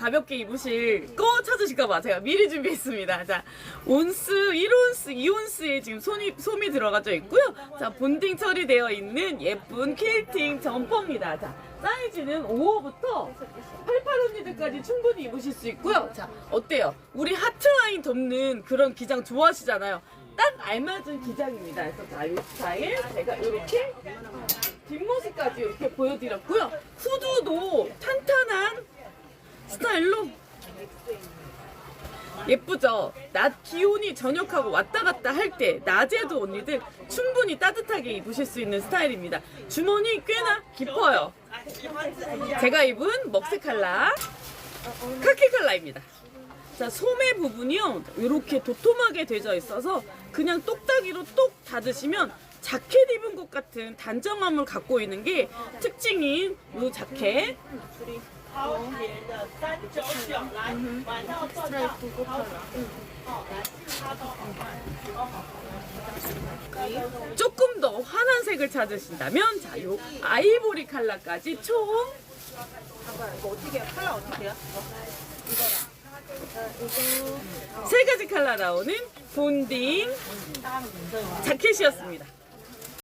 가볍게 입으실 거 찾으실까봐 제가 미리 준비했습니다. 자, 온스, 1온스, 2온스에 지금 손이, 솜이 들어가져 있고요. 자, 본딩 처리되어 있는 예쁜 퀼팅 점퍼입니다. 자, 사이즈는 5호부터 88 언니들까지 충분히 입으실 수 있고요. 자, 어때요? 우리 하트 라인 덮는 그런 기장 좋아하시잖아요. 딱 알맞은 기장입니다. 그래서 자, 이 스타일 제가 이렇게 뒷모습까지 이렇게 보여드렸고요. 후드도 탄탄한 스타일로 예쁘죠? 낮 기온이 저녁하고 왔다 갔다 할 때 낮에도 언니들 충분히 따뜻하게 입으실 수 있는 스타일입니다. 주머니 꽤나 깊어요. 제가 입은 먹색 칼라, 카키 칼라입니다. 자, 소매 부분이요. 이렇게 도톰하게 되어 있어서 그냥 똑딱이로 똑 닫으시면 자켓 입은 것 같은 단정함을 갖고 있는 게 특징인 이 자켓. 음. 조금 더 환한 색을 찾으신다면 자, 요 아이보리 컬러까지 총 세 가지 컬러 나오는 본딩 자켓이었습니다.